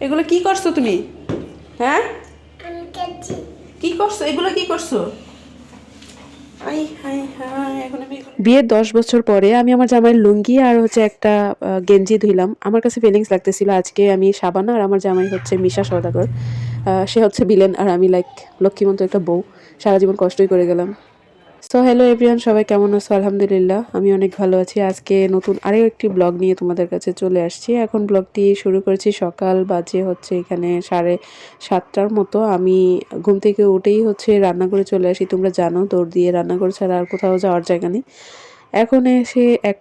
এগুলো কি করছ তুমি? হ্যাঁ? কি করছ? এগুলো কি করছ? আই হাই হাই এখন আমি বিয়ের দশ বছর পরে আমি আমার জামাইয়ের লুঙ্গি আর হচ্ছে একটা গেঞ্জি ধুইলাম। আমার কাছে ফিলিংস লাগতেছিল আজকে আমি সাবানা আর আমার জামাই হচ্ছে মিশা সওদাগর। আহ, সে হচ্ছে বিলেন আর আমি লাইক লক্ষ্মীমন্ত একটা বউ। সারা জীবন কষ্টই করে গেলাম। সো হ্যালো এভরিওয়ান সবাই কেমন আছো? আলহামদুলিল্লাহ, আমি অনেক ভালো আছি। আজকে নতুন আরও একটি ব্লগ নিয়ে তোমাদের কাছে চলে আসছি। এখন ব্লগটি শুরু করেছি সকাল বাজে হচ্ছে এখানে সাড়ে সাতটার মতো। আমি ঘুম থেকে উঠেই হচ্ছে রান্না করে চলে আসি। তোমরা জানো, দৌড় দিয়ে রান্না করে ছাড়া আর কোথাও যাওয়ার জায়গা নেই। এখন এসে এক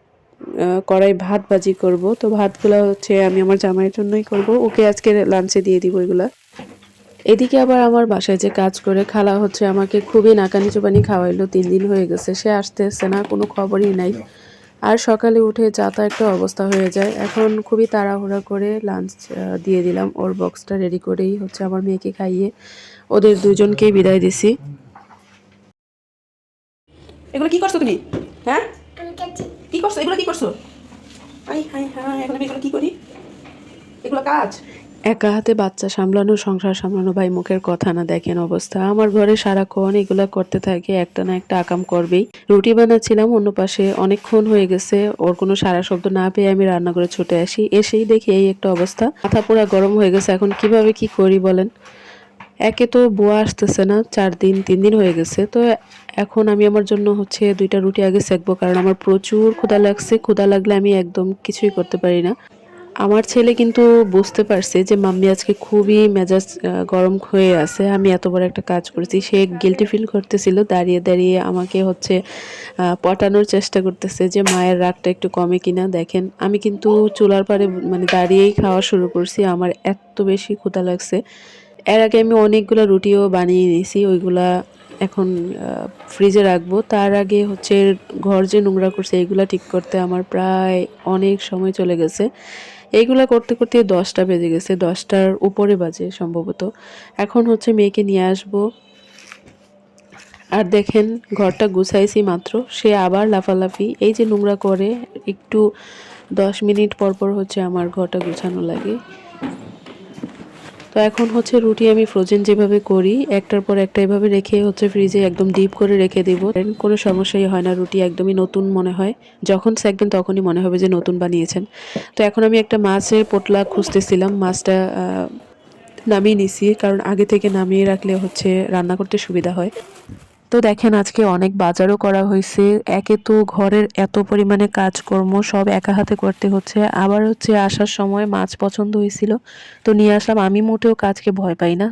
কড়াই ভাত ভাজি করব। তো ভাতগুলো হচ্ছে আমি আমার জামাইয়ের জন্যই করব। ওকে আজকে লাঞ্চে দিয়ে দিব এগুলা। এদিকে আবার আমার বাসায় যে কাজ করে খালা হচ্ছে আমাকে খুবই নাকানি চুপানি খাওয়াইলো তিন দিন হয়ে গেছে সে আসতেছে না কোনো খবরই নাই। আর সকালে উঠে যাতা একটা অবস্থা হয়ে যায়। এখন খুবই তাড়াহুড়া করে লাঞ্চ দিয়ে দিলাম ওর বক্সটা রেডি করেই হচ্ছে আমার মেয়েকে খাইয়ে ওদের দুজনকেই বিদায় দিছি। এগুলো কি করছ তুমি? হ্যাঁ? কি করছ? এগুলো কি করছ? আই হাই হাই এখন আমি এগুলো কি করি? এগুলো কাজ? একা হাতে বাচ্চা সামলানো, সংসার সামলানো, ভাই মুখের কথা না দেখেন অবস্থা। আমার ঘরে সারাক্ষণ এগুলা করতে থাকে, একটা না একটা আকাম করবেই। রুটি বানাচ্ছিলাম, অন্য পাশে অনেকক্ষণ হয়ে গেছে। ওর কোনো সারা শব্দ না পেয়ে আমি রান্না করে ছুটে আসি। এসেই দেখি এই একটা অবস্থা। মাথা পুরা গরম হয়ে গেছে, এখন কীভাবে কি করি বলেন? একে তো বুয়া আসতেছে না, চার দিন, তিন দিন হয়ে গেছে। তো এখন আমি আমার জন্য হচ্ছে দুইটা রুটি আগে সেকবো, কারণ আমার প্রচুর ক্ষুধা লাগছে। ক্ষুধা লাগলে আমি একদম কিছুই করতে পারি না। আমার ছেলে কিন্তু বুঝতে পারছে যে মাম্মি আজকে খুবই মেজাজ গরম হয়ে আছে, আমি এত বড় একটা কাজ করেছি, সে গিলটি ফিল করতেছিল, দাঁড়িয়ে দাঁড়িয়ে আমাকে হচ্ছে পটানোর চেষ্টা করতেছে যে মায়ের রাগটা একটু কমে কিনা, দেখেন, আমি কিন্তু চুলার পাড়ে মানে দাঁড়িয়েই খাওয়া শুরু করছি, আমার এত বেশি ক্ষুধা লাগছে। এর আগে আমি অনেকগুলো রুটিও বানিয়ে নিয়েছি, ওইগুলা এখন ফ্রিজে রাখব, তার আগে হচ্ছে ঘর যে নোংরা করছে এইগুলা ঠিক করতে আমার প্রায় অনেক সময় চলে গেছে। এইগুলা করতে করতে দশটা বেজে গেছে, দশটার উপরে বাজে সম্ভবত। এখন হচ্ছে মেয়েকে নিয়ে আসব। আর দেখেন, ঘরটা গুছাইছি মাত্র। সে আবার লাফালাফি, এই যে নোংরা করে, একটু দশ মিনিট পর পর হচ্ছে আমার ঘরটা গুছানো লাগে। তো এখন হচ্ছে রুটি আমি ফ্রোজেন যেভাবে করি, একটার পর একটা এভাবে রেখে হচ্ছে ফ্রিজে একদম ডিপ করে রেখে দিব। কোনো সমস্যাই হয় না, রুটি একদমই নতুন মনে হয়। যখন সেকবেন তখনই মনে হবে যে নতুন বানিয়েছেন। তো এখন আমি একটা মাছের পোটলা খুঁজতেছিলাম, মাছটা নামিয়ে নিছি, কারণ আগে থেকে নামিয়ে রাখলে হচ্ছে রান্না করতে সুবিধা হয়। তো দেখেন, আজকে অনেক বাজারও করা হয়েছে। একে তো ঘরের এত পরিমাণে কাজকর্ম সব একা হাতে করতে হচ্ছে। আবার হচ্ছে আসার সময় মাছ পছন্দ হয়েছিল, তো নিয়ে আসলাম। আমি মোটেও কাজকে ভয় পাই না।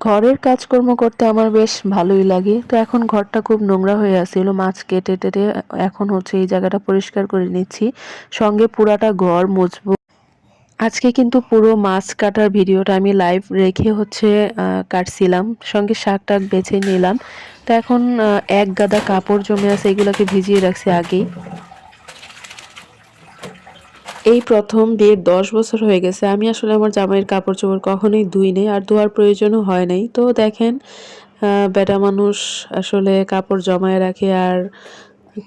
ঘরের কাজকর্ম করতে আমার বেশ ভালোই লাগে। তো এখন ঘরটা খুব নোংরা হয়ে আসছিল মাছ কেটে টেটে এখন হচ্ছে এই জায়গাটা পরিষ্কার করে নিচ্ছি। সঙ্গে পুরাটা ঘর মুছবো আজকে কিন্তু পুরো মাছ কাটার ভিডিওটা আমি লাইভ রেখে হচ্ছে কাটছিলাম। সঙ্গে শাক টাক বেছে নিলাম। তো এখন এক গাদা কাপড় জমে আছে, এগুলোকে ভিজিয়ে রাখছি আগেই। এই প্রথম বিয়ের দশ বছর হয়ে গেছে। আমি আসলে আমার জামাইয়ের কাপড় চোপড় কখনোই ধুই নেই আর ধোয়ার প্রয়োজনও হয় নাই। তো দেখেন বেটা মানুষ আসলে কাপড় জমায় রাখে, আর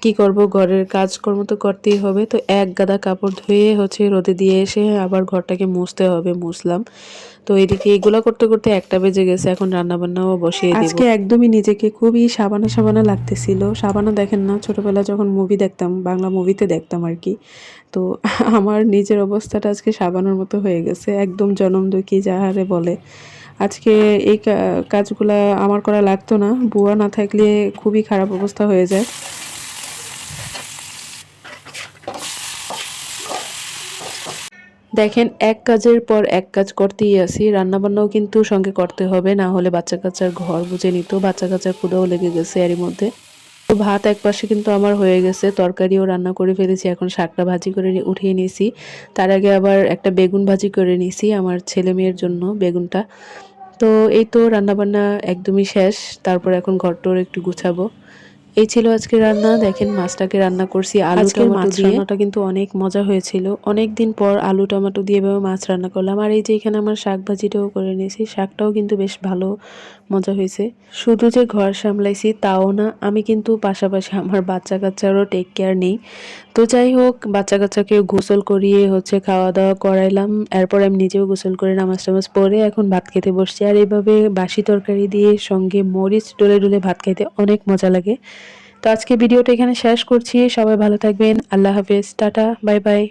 কি করব? ঘরের কাজকর্ম তো করতেই হবে। তো এক গাদা কাপড় ধুয়ে হচ্ছে রোদে দিয়ে এসে আবার ঘরটাকে মুছতে হবে, মুছলাম। তো এদিকে এগুলো করতে করতে একটা বেজে গেছে, এখন রান্না বান্নাও বসিয়ে আজকে একদমই নিজেকে খুবই সাবানা সাবানা লাগতেছিল। সাবানা দেখেন না, ছোটবেলা যখন মুভি দেখতাম, বাংলা মুভিতে দেখতাম আর কি। তো আমার নিজের অবস্থাটা আজকে সাবানোর মতো হয়ে গেছে, একদম জনম দুঃখী যাহারে বলে। আজকে এই কাজগুলা আমার করা লাগতো না। বুয়া না থাকলে খুবই খারাপ অবস্থা হয়ে যায়। দেখেন, এক কাজের পর এক কাজ করতেই আছি। রান্নাবান্নাও কিন্তু সঙ্গে করতে হবে, না হলে বাচ্চা কাচ্চার ঘর বুঝে নিত, বাচ্চা কাচ্চার ক্ষুদাও লেগে গেছে এরই মধ্যে। তো ভাত এক পাশে কিন্তু আমার হয়ে গেছে, তরকারিও রান্না করে ফেলেছি, এখন শাকটা ভাজি করে উঠিয়ে নিয়েছি। তার আগে আবার একটা বেগুন ভাজি করে নিয়েছি, আমার ছেলে মেয়ের জন্য বেগুনটা। তো এই তো রান্নাবান্না একদমই শেষ, তারপর এখন ঘরটোর একটু গুছাবো। এই ছিল আজকে রান্না। দেখেন মাছটাকে রান্না করছি আলু মাছ রান্নাটা কিন্তু অনেক মজা হয়েছিল। অনেক দিন পর আলু টমেটো দিয়ে এভাবে মাছ রান্না করলাম। আর এই যে এখানে আমার শাক ভাজিটাও করে নিয়েছি শাকটাও কিন্তু বেশ ভালো মজা হয়েছে। শুধু যে ঘর সামলাইছি তাও না আমি কিন্তু পাশাপাশি আমার বাচ্চা কাচ্চারও টেক কেয়ার নেই। তো যাই হোক বাচ্চা কাচ্চাকে গোসল করিয়ে হচ্ছে খাওয়া দাওয়া করাইলাম। এরপর আমি নিজেও গোসল করে নামাজ টামাজ পরে এখন ভাত খেতে বসছি। আর এইভাবে বাসি তরকারি দিয়ে সঙ্গে মরিচ ডলে ডলে ভাত খাইতে অনেক মজা লাগে। তো আজকে ভিডিওটা এখানে শেষ করছি। সবাই ভালো থাকবেন। আল্লাহ হাফেজ। Tata bye bye.